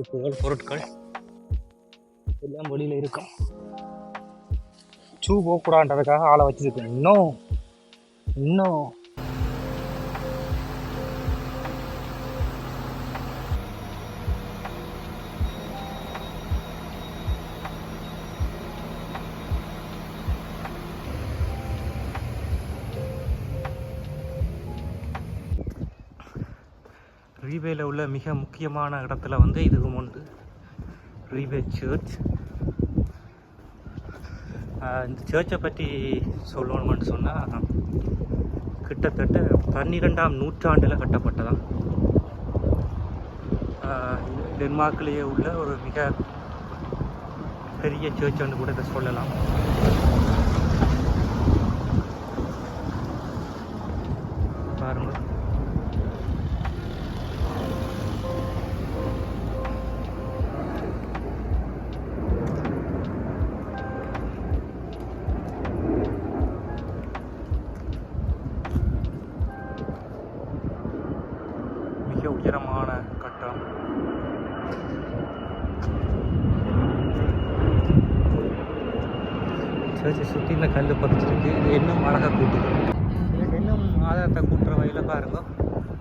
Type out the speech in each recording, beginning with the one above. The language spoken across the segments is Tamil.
இருப்புகள் பொருட்கள். எல்லாம் வெளியில் இருக்கும். ஷூ போகக்கூடாதுன்றதுக்காக ஆளை வச்சிருக்கேன். இன்னும் இன்னும் ரீவேல உள்ள மிக முக்கியமான இடத்துல வந்து இதுவும் உண்டு. ரீவே சர்ச். இந்த சர்ச்சை பற்றி சொல்லணும்னு சொன்னால் கிட்டத்தட்ட பன்னிரெண்டாம் நூற்றாண்டில் கட்டப்பட்டதான் டென்மார்க்லேயே உள்ள ஒரு மிக பெரிய சர்ச்சுன்னு கூட இதை சொல்லலாம். சர்ச்சை சுற்றி இந்த கல் பதிச்சிருக்கு இது இன்னும் அழகாக கூட்டுது. இதுக்கு இன்னும் ஆதாரத்தை கூட்டுற வகையில் பாருங்க.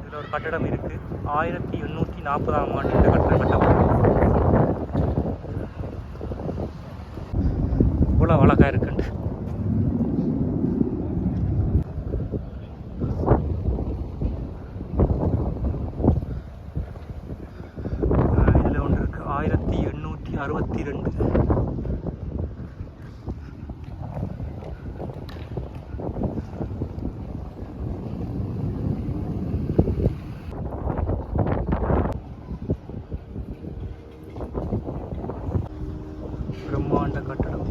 இதில் ஒரு கட்டடம் இருக்குது ஆயிரத்தி எண்ணூற்றி நாற்பதாம் ஆண்டு இந்த கட்டடம் கட்டப்பட்டது. இவ்வளோ அழகாக இருக்குன்ட்டு. இதில் ஒன்று இருக்குது ஆயிரத்தி எண்ணூற்றி அறுபத்தி ரெண்டு. இந்த கட்டடம்.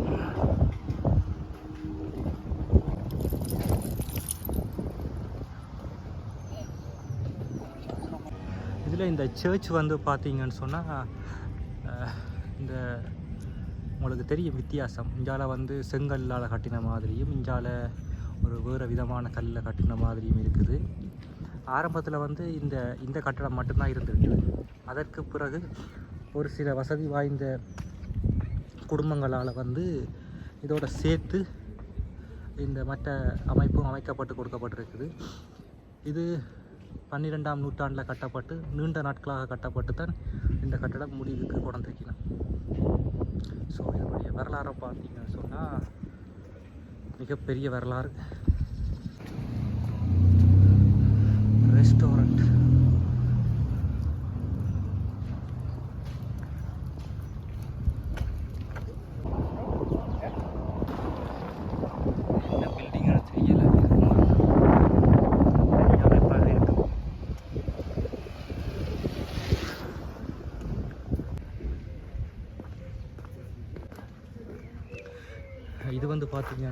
இதில் இந்த சர்ச் வந்து பார்த்தீங்கன்னு சொன்னால் இந்த உங்களுக்கு தெரியும் வித்தியாசம். இஞ்சால வந்து செங்கல்லால் கட்டின மாதிரியும் இஞ்சால ஒரு வேறு விதமான கல்லில் கட்டின மாதிரியும் இருக்குது. ஆரம்பத்தில் வந்து இந்த இந்த கட்டடம் மட்டும்தான் இருந்திருக்கு. அதற்கு பிறகு ஒரு சில வசதி வாய்ந்த குடும்பங்களால் வந்து இதோட சேர்த்து இந்த மற்ற அமைப்பும் அமைக்கப்பட்டு கொடுக்கப்பட்டிருக்குது. இது பன்னிரெண்டாம் நூற்றாண்டில் கட்டப்பட்டு நீண்ட நாட்களாக கட்டப்பட்டு தான் இந்த கட்டடம் முடிவுக்கு கொண்டிருக்கணும் ஸோ இதனுடைய வரலாறை பார்த்தீங்கன்னு சொன்னால் மிகப்பெரிய வரலாறு. ரெஸ்டாரண்ட்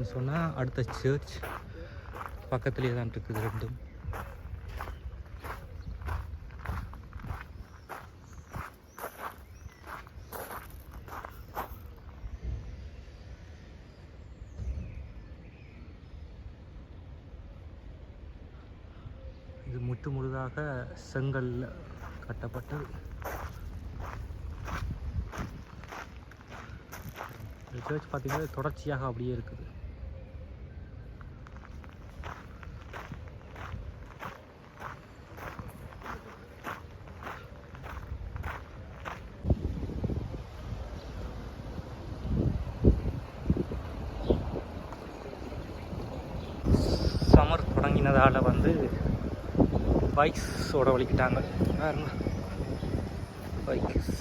வந்து சொன்னால் அடுத்த சர்ச் பக்கத்துலேயே தான் இருக்குது ரெண்டும். இது முற்று முழுதாக செங்கல்ல கட்டப்பட்டது இந்த சர்ச் பார்த்தீங்கன்னா தொடர்ச்சியாக அப்படியே இருக்குது. தொடங்கினதால் வந்து பைக்ஸோட வலிக்கிட்டாங்க. பாருங்க பைக்ஸ்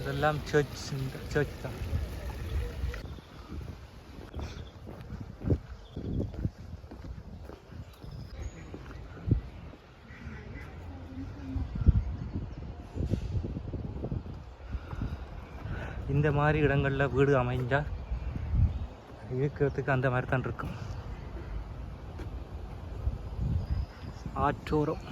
இதெல்லாம் சர்ச் சர்ச் தான். மாதிரி இடங்களில் வீடு அமைஞ்சால் இயக்கத்துக்கு அந்த மாதிரி தான் இருக்கும். ஆற்றோரம்.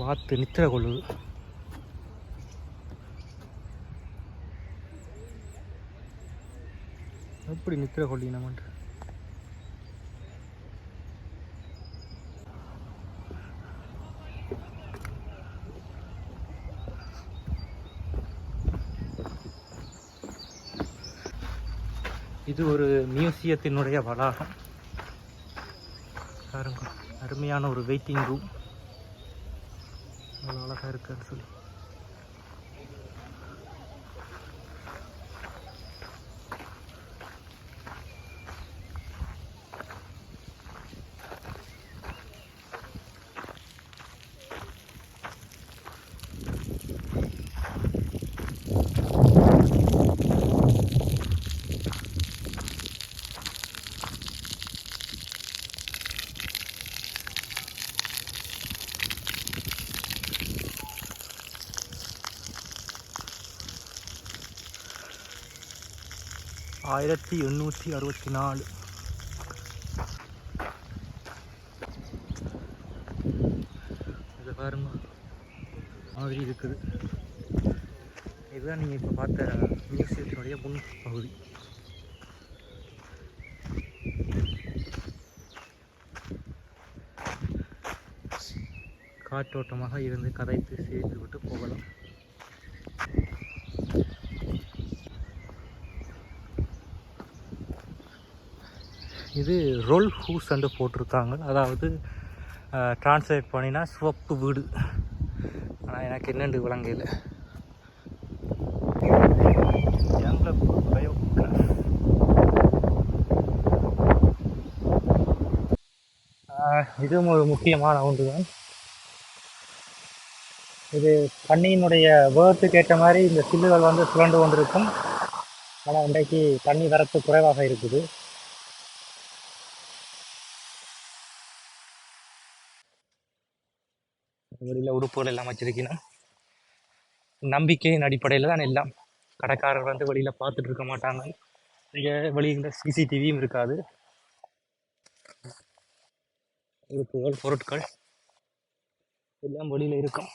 வாத்து நித்திர கொள்ளுது. எப்படி நிற்கிற கொல்லி நம்மன்ட்டு இது ஒரு மியூசியத்தினுடைய வளாகம். பாருங்க அருமையான ஒரு வெயிட்டிங் ரூம் அவ்வளோ அழகாக இருக்குன்னு சொல்லி. ஆயிரத்தி எண்ணூற்றி அறுபத்தி நாலு. இதை பாருங்க. மாதிரி இருக்குது. இதுதான் நீங்கள் இப்போ பார்த்த மியூசியத்தினுடைய முன் பகுதி காற்றோட்டமாக இருந்து கதைத்து சேர்த்து விட்டு போகலாம். இது ரோல் ஹூஸ் என்று போட்டிருக்காங்க. அதாவது டிரான்ஸ்லேட் பண்ணினா சிவப்பு வீடு. ஆனால் எனக்கு என்னென்று விளங்கல இதுவும் ஒரு முக்கியமான ஒன்று தான் இது தண்ணியினுடைய வேர்த்துக்கு ஏற்ற மாதிரி இந்த சில்லுகள் வந்து சுழண்டு கொண்டிருக்கும். ஆனால் இன்றைக்கு தண்ணி வரத்து குறைவாக இருக்குது. வெளியில் உடுப்புகள் எல்லாம் வச்சிருக்கணும் நம்பிக்கையின் அடிப்படையில் தான் எல்லாம் கடைக்காரர் வந்து வெளியில் பார்த்துட்டு இருக்க மாட்டாங்க. இங்கே வெளியில் சிசிடிவியும் இருக்காது. உறுப்புகள் பொருட்கள் எல்லாம் வெளியில் இருக்கும்.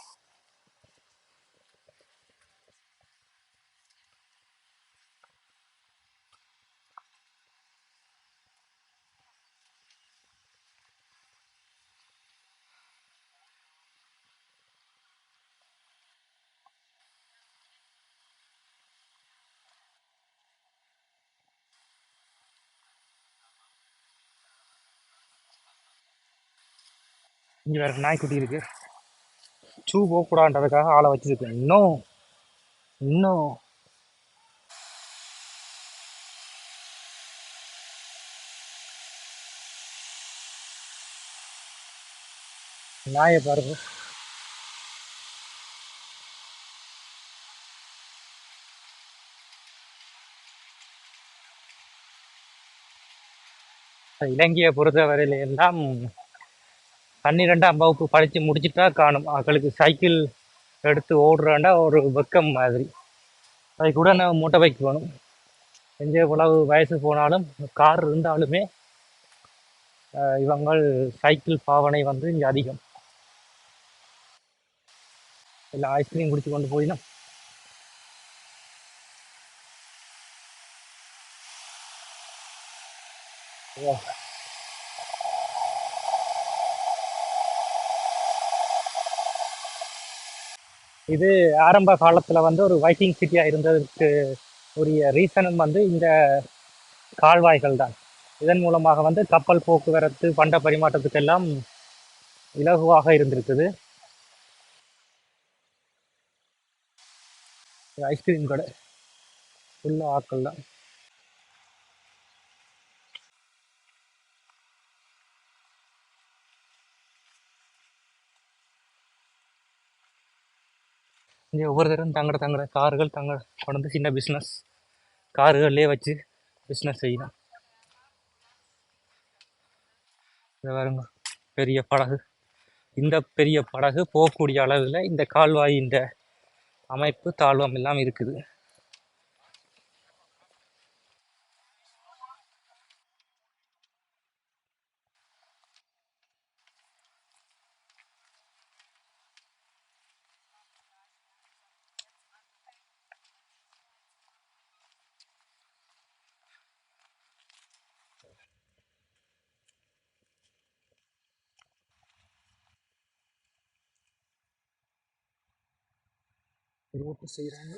இங்கே வேறு நாய்க்குட்டி இருக்கு. ஷூ போகக்கூடாதுன்றதுக்காக ஆளை வச்சுருக்கேன். இன்னும் இன்னும் நாயை பாருங்க. இலங்கையை பொறுத்தவரையில எல்லாம் பன்னிரெண்டாம் வகுப்பு படித்து முடிச்சுட்டா காணும். அவங்களுக்கு சைக்கிள் எடுத்து ஓடுறாண்டா ஒரு வெக்கம் மாதிரி. அது கூட நான் மூட்டை பைக் போகணும். எந்த எவ்வளவு வயசு போனாலும் கார் இருந்தாலுமே இவங்கள் சைக்கிள் பாவனை வந்து இங்கே அதிகம். இல்லை ஐஸ்கிரீம் குடிச்சு கொண்டு போயினா இது ஆரம்ப காலத்தில் வந்து ஒரு வைக்கிங் சிட்டியாக இருந்ததுக்கு உரிய ரீசனும் வந்து இந்த கால்வாய்கள் தான். இதன் மூலமாக வந்து கப்பல் போக்குவரத்து பண்ட பரிமாற்றத்துக்கெல்லாம் இலகுவாக இருந்திருக்குது. ஐஸ்கிரீம் கடை. ஃபுல்லாக ஆக்கள் தான் இங்கே ஒவ்வொரு தரம் தங்கட தங்கட கார்கள் தங்க கொண்டு சின்ன பிஸ்னஸ் கார்கள்லேயே வச்சு பிஸ்னஸ் செய்யலாம். இதை பாருங்க பெரிய படகு. இந்த பெரிய படகு போகக்கூடிய அளவில் இந்த கால்வாயின் அமைப்பு தாழ்வம் எல்லாம் இருக்குது. ரோட்டு செய்கிறாங்க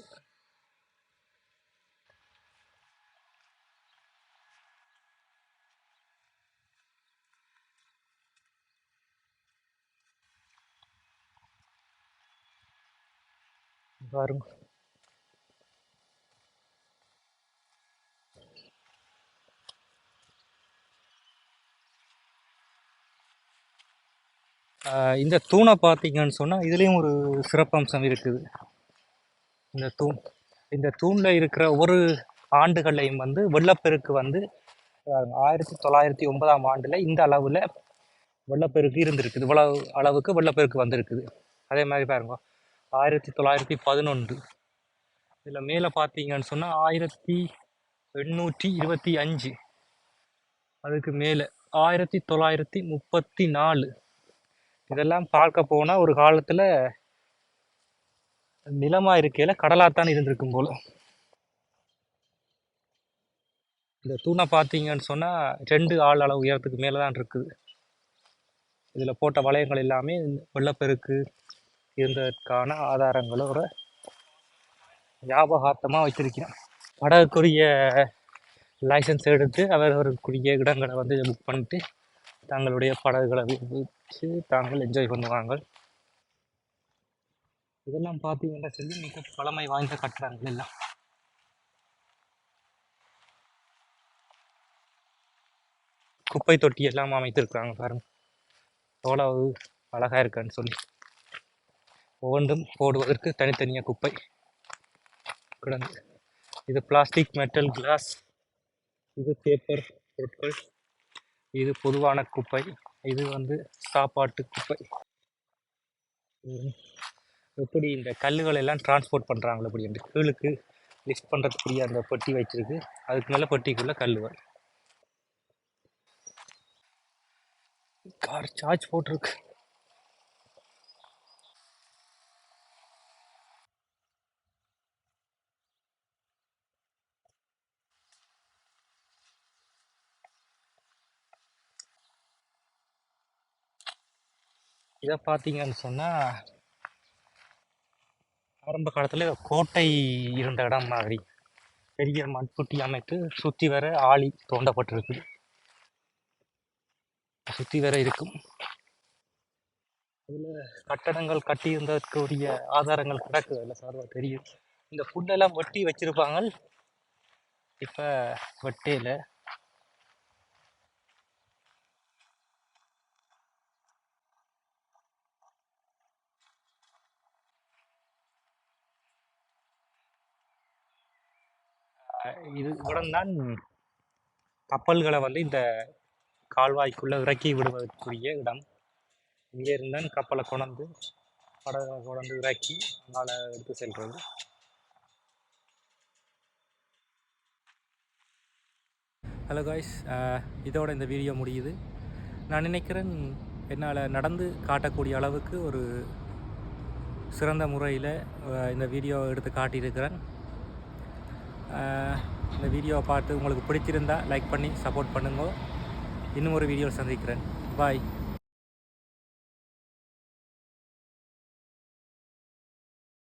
பாருங்க. இந்த தூணை பார்த்தீங்கன்னு சொன்னால் இதுலேயும் ஒரு சிறப்பம்சம் இருக்குது. இந்த தூண் இந்த தூணில் இருக்கிற ஒரு ஆண்டுகளையும் வந்து வெள்ளப்பெருக்கு வந்து ஆயிரத்தி தொள்ளாயிரத்தி ஒன்பதாம் ஆண்டில் இந்த அளவில் வெள்ளப்பெருக்கு இருந்திருக்குது. இவ்வளவு அளவுக்கு வெள்ளப்பெருக்கு வந்திருக்குது. அதே மாதிரி பாருங்க. ஆயிரத்தி தொள்ளாயிரத்தி பதினொன்று. இதில் மேலே பார்த்தீங்கன்னு சொன்னால் ஆயிரத்தி எண்ணூற்றி இருபத்தி அஞ்சு. அதுக்கு மேலே ஆயிரத்தி தொள்ளாயிரத்தி முப்பத்தி நாலு. இதெல்லாம் பார்க்க போனால் ஒரு காலத்தில் நிலமாக இருக்கையில் கடலாத்தான் இருந்திருக்கும் போல். இந்த தூணை பார்த்தீங்கன்னு சொன்னால் ரெண்டு ஆள் அளவு உயரத்துக்கு மேலே தான் இருக்குது. இதில் போட்ட வளையங்கள் எல்லாமே வெள்ளப்பெருக்கு இருந்ததற்கான ஆதாரங்களோட ஞாபகார்த்தமாக வச்சுருக்கிறேன் படகுக்குரிய லைசன்ஸ் எடுத்து அவரவருக்குரிய இடங்களை வந்து புக் பண்ணிட்டு தங்களுடைய படகுகளை வச்சு தாங்கள் என்ஜாய் பண்ணுவாங்க இதெல்லாம் பார்த்தீங்கன்னா சொல்லி மிக பழமை வாய்ந்த கட்டடங்கள் எல்லாம். குப்பை தொட்டி எல்லாம் அமைத்திருக்காங்க பாருங்க. எவ்வளவு அழகாக இருக்கான்னு சொல்லி. ஒவ்வொன்றும் போடுவதற்கு தனித்தனியாக குப்பை கிடந்து இது பிளாஸ்டிக் மெட்டல் கிளாஸ் இது பேப்பர் பொருட்கள். இது பொதுவான குப்பை. இது வந்து சாப்பாட்டு குப்பை. எப்படி இந்த கல்லுகள் எல்லாம் டிரான்ஸ்போர்ட் பண்ணுறாங்களோ அப்படி அந்த கீழுக்கு லிஃப்ட் பண்ணுறதுக்குரிய அந்த பெட்டி வச்சிருக்கு அதுக்கு மேலே பெட்டிக்குள்ளே கல்லுகள். கார் சார்ஜ் போட்டிருக்கு. இதை பார்த்தீங்கன்னு சொன்னால் ஆரம்ப காலத்தில் கோட்டை இருந்த இடம் மாதிரி. பெரிய மண்புட்டி அமைத்து சுற்றி வர ஆழி தோண்டப்பட்டிருக்கு. சுற்றி வர இருக்கும். அதில் கட்டடங்கள் கட்டியிருந்ததற்குரிய ஆதாரங்கள் கிடக்குது இல்லை சார்வா தெரியும். இந்த புல்லெல்லாம் வெட்டி வச்சிருப்பாங்க. இப்போ வெட்டையில் இது உடன்தான் கப்பல்களை வந்து இந்த கால்வாய்க்குள்ளே இறக்கி விடுவதற்குரிய இடம். இங்கே இருந்தான் கப்பலை கொண்டு படகை கொண்டு இறக்கி அதனால் எடுத்து செல்வது ஹலோ காய்ஸ் இதோட இந்த வீடியோ முடியுது. நான் நினைக்கிறேன் என்னால் நடந்து காட்டக்கூடிய அளவுக்கு ஒரு சிறந்த முறையில் இந்த வீடியோ எடுத்து காட்டியிருக்கிறேன். இந்த வீடியோவை பார்த்து உங்களுக்கு பிடிச்சிருந்தா லைக் பண்ணி சப்போர்ட் பண்ணுங்க. இன்னும் ஒரு வீடியோவில் சந்திக்கிறேன். பாய்